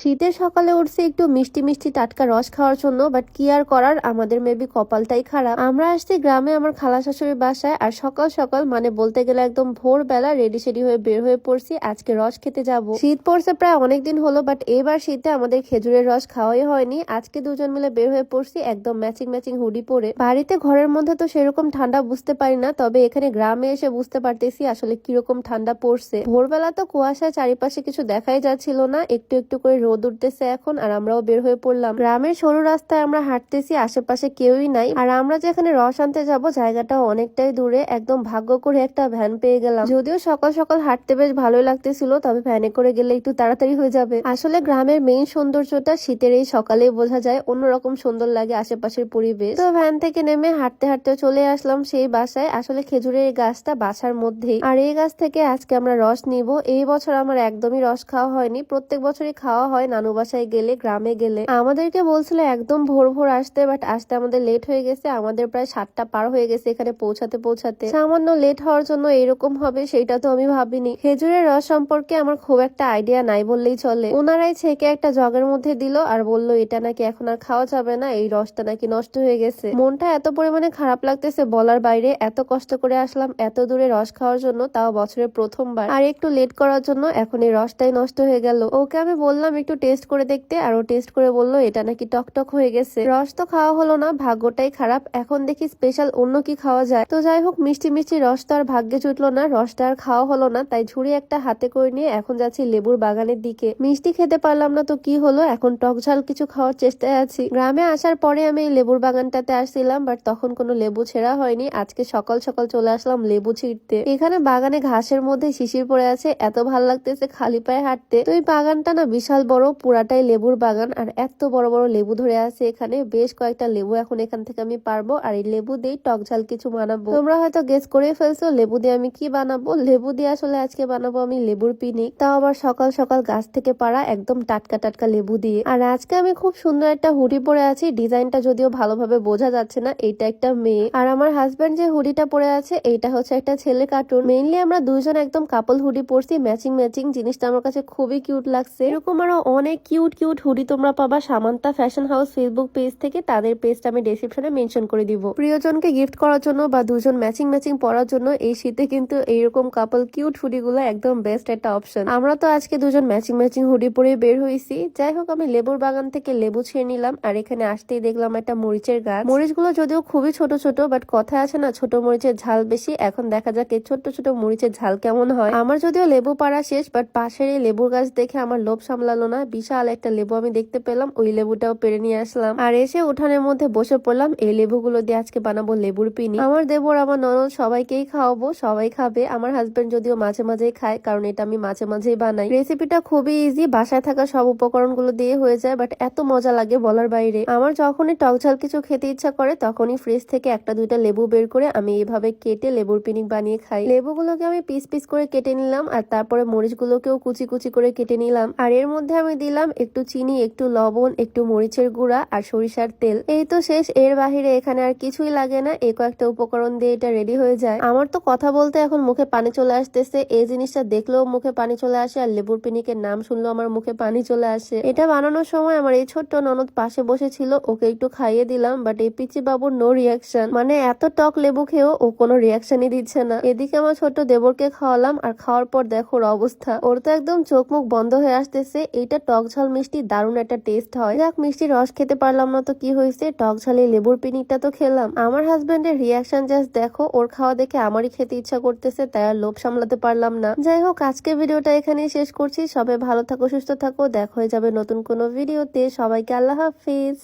শীতের সকালে উঠছে একটু মিষ্টি মিষ্টি টাটকা রস খাওয়ার জন্য বাট কি আর করার? আমাদের মেবি কপালটাই খারাপ। আমরা আসছি গ্রামে আমার খালা শাশুড়ির বাসায়, আর সকাল সকাল মানে বলতে গেলে একদম ভোরবেলা রেডি সেডি হয়ে বের হয়ে পড়ছি, আজকে রস খেতে যাব। শীত পড়ছে প্রায় অনেকদিন হলো বাট এবার শীতে আমাদের খেজুরের রস খাওয়াই হয়নি। আজকে দুজন মিলে বের হয়ে পড়ছি, একদম ম্যাচিং ম্যাচিং হুডি পরে। বাড়িতে ঘরের মধ্যে তো সেরকম ঠান্ডা বুঝতে পারি না, তবে এখানে গ্রামে এসে বুঝতে পারতেছি আসলে কীরকম ঠান্ডা পড়ছে। ভোরবেলা তো কুয়াশায় চারিপাশে কিছু দেখাই যাচ্ছিল না, একটু একটু করে রোদ উঠতেছে এখন, আর আমরাও বের হয়ে পড়লাম। গ্রামের সরু রাস্তায় আমরা হাঁটতেছি, আশেপাশে কেউই নাই। আর আমরা যেখানে রস আনতে যাব জায়গাটা অনেকটাই দূরে। একদম ভাগ্য করে একটা ভ্যান পেয়ে গেলাম। যদিও সকাল সকাল হাঁটতে বেশ ভালোই লাগতেছিল, তবে ভ্যানে করে গেলে একটু তাড়াতাড়ি হয়ে যাবে। আসলে গ্রামের মেইন সৌন্দর্যটা শীতের এই সকালে বোঝা যায়, অন্যরকম সুন্দর লাগে আশেপাশের পরিবেশ। তো ভ্যান থেকে নেমে হাঁটতে হাঁটতে চলে আসলাম সেই বাসায়। আসলে খেজুরের গাছটা বাসার মধ্যেই। আর এই গাছ থেকে আজকে আমরা রস নিব। এই বছর আমার একদমই রস খাওয়া হয়নি। প্রত্যেক বছরই খাওয়া হয়। নানু বাসায় গেলে, গ্রামে গেলে। আমাদেরকে বলছিল, একদম ভোর ভোর আসতে বাট আসতে আমাদের লেট হয়ে গেছে। আমাদের প্রায় সাতটা পার হয়ে গেছে এখানে পৌঁছাতে পৌঁছাতে। সামান্য লেট হওয়ার জন্য এরকম হবে, সেটা তো আমি ভাবিনি। খেজুরের রস সম্পর্কে আমার খুব একটা আইডিয়া নাই বললেই চলে। ওনারাই ছেকে একটা জগের মধ্যে দিল আর বলল, এটা নাকি এখন আর খাওয়া যাবে না, এই রসটা নাকি নষ্ট হয়ে গেছে। মনটা এত পরিমাণে খারাপ লাগতেছে বলার বাইরে, এত কষ্ট করে আসলাম এত দূরে রস খাওয়ার জন্য, তাও বছরের প্রথমবার। আর একটু লেট করার জন্য, এখন এই রসটাই নষ্ট হয়ে গেল। ওকে আমি বললাম একটু টেস্ট করে দেখতে, আর ও টেস্ট করে বলল, এটা নাকি টকটক হয়ে গেছে। রস তো খাওয়া হলো না, ভাগ্যটাই খারাপ। এখন দেখি স্পেশাল অন্য কি খাওয়া যায়। তো যাই হোক, মিষ্টি মিষ্টি রস তো আর ভাগ্যে জুটলো না, রসটা আর খাওয়া হলো না, তাই ঝুড়ি একটা হাতে করে নিয়ে এখন যাচ্ছি লেবুর বাগানের দিকে। মিষ্টি খেতে পারলাম না তো কি হলো, এখন টক ঝাল কিছু খাওয়ার চেষ্টায় আছি। গ্রামে আসার পরে আমি এই লেবুর বাগানটাতে আসছিলাম বাট তখন কোনো লেবু ছেঁড়া হয়নি। আজকে সকাল সকাল চলে আসলাম লেবু ছিঁড়তে। এখানে বাগানে ঘাসের মধ্যে শিশির পড়ে আছে, এত ভালো লাগতেছে খালি পায়ে হাঁটতে। তো এই বাগানটা না বিশাল বড়, পুরাটাই লেবুর বাগান। আর এত বড় বড় লেবু ধরে আছে এখানে। বেশ কয়েকটা লেবু এখন এখান থেকে আমি পারব। আর এই লেবু দিয়ে টক ঝাল কিছু বানাবো। তোমরা হয়তো গেস করে ফেলছো, লেবু দিয়ে আমি কি বানাবো? লেবু দিয়ে আসলে আজকে বানাবো আমি লেবুর পিনিক। তাও আবার সকাল সকাল গাছ থেকে পাড়া একদম টাটকা টাটকা লেবু দিয়ে। আর আজকে আমি খুব সুন্দর একটা হুডি পরে আছি। ডিজাইনটা যদিও ভালোভাবে বোঝা যাচ্ছে না এটা একটা মেয়ে। আর আমার হাজব্যান্ড যে হুডিটা পরে আছে, এইটা হচ্ছে একটা ছেলে কার্টুন মেইনলি আমরা দুজন একদম কাপল হুডি পরছি ম্যাচিং ম্যাচিং জিনিসটা আমার কাছে খুবই কিউট লাগছে। এরকম আরও অনেক কিউট কিউট হুডি তোমরা পাবা। Samanta fashion house Facebook page থেকে তাদের পেজটা আমি ডেসক্রিপশনে মেনশন করে দিব। প্রিয়জনকে গিফট করার জন্য বা দুজন ম্যাচিং ম্যাচিং পরার জন্য এই শীতে কিন্তু এইরকম কাপল কিউট হুডি গুলো একদম বেস্ট একটা অপশন আমরা তো আজকে দুজন ম্যাচিং ম্যাচিং হুডি পরে বের হয়েছি। যাই হোক, আমি লেবুর বাগান থেকে লেবু ছেড়ে নিলাম আর এখানে আসতেই দেখলাম একটা মরিচের গাছ। মরিচগুলো যদিও খুবই ছোট ছোট বাট কথা আছে না, ছোট মরিচের ঝাল বেশি। এখন দেখা যাক এই ছোট ছোট মরিচের ঝাল কেমন হয়। আমার যদিও লেবু পাড়া শেষ বাট পাশের এই লেবুর গাছ দেখে আমার লোভ সামলালো না, বিশাল একটা লেবু আমি দেখতে পেলাম, ওই লেবুটাও পেরে নিয়ে আসলাম। আর এসে উঠানের মধ্যে বসে পড়লাম, এই লেবুগুলো দিয়ে আজকে বানাবো লেবুর পিনি। আমার দেবর, আমার ননদ, সবাইকেই খাওয়াবো, সবাই খাবে। আমার হাজবেন্ড যদিও মাঝে মাঝেই খায়, কারণ এটা আমি মাঝে মাঝেই বানাই। রেসিপিটা খুবই ইজি বাসায় থাকা সব উপকরণগুলো দিয়ে হয়ে যায় বাট এত মজা লাগে বলার বাইরে। আমার যখনই টক ঝাল কিছু খেতে ইচ্ছা করে, তখনই ফ্রিজ থেকে একটা দুইটা লেবু বের করে আমি এইভাবে কেটে লেবুর পিনিক বানিয়ে খাই। লেবুগুলোকে আমি পিস পিস করে কেটে নিলাম, আর তারপরে মরিচগুলোকেও কুচি কুচি করে কেটে নিলাম। আর এর মধ্যে আমি দিলাম একটু চিনি, একটু লবণ, একটু মরিচের গুঁড়া আর সরিষার তেল। এই তো শেষ, এর বাহিরে এখানে আর কিছুই লাগে না। এই কয়েকটা উপকরণ দিয়ে এটা রেডি হয়ে যায়। আমার তো কথা বলতে এখন মুখে পানি চলে আসতেছে। এই জিনিসটা দেখলেও মুখে পানি চলে আসে আর লেবুর পিনিকের নাম শুনলেও আমার মুখে পানি চলে আসে। এটা বানানোর সময় আমার এই ছোট্ট ননদ পাশে বসেছিল। ওকে একটু খাইয়ে দিলাম বাট এই পিচি বাবুর নো রিয়াকশন মানে এত টক লেবু খেয়েও ও কোনো রিয়াকশনই দিচ্ছে না। এদিকে আমার ছোট্ট দেবরকে খাওয়ালাম, আর খাওয়ার পর দেখো অবস্থা। ওর তো একদম চোখ মুখ বন্ধ হয়ে আসতেছে। এইটা টক ঝাল মিষ্টি, দারুণ একটা টেস্ট হয়। যাক মিষ্টির রস খেতে পারলাম না তো কি হয়েছে? টক ঝালে লেবুর পিনিকটা তো খেলাম। আমার হাজবেন্ডের রিয়াকশন জাস্ট দেখো, ওর খাওয়া দেখে আমারই খেতে ইচ্ছা করতেছে, তাই আর লোভ সামলাতে পারলাম না। যাই হোক, আজকে ভিডিওটা এখানেই শেষ করছি। সবাই ভালো থাকো, সুস্থ থাকো। দেখা হয়ে যাবে নতুন কোনো ভিডিওতে। সবাইকে আল্লাহ হাফিজ।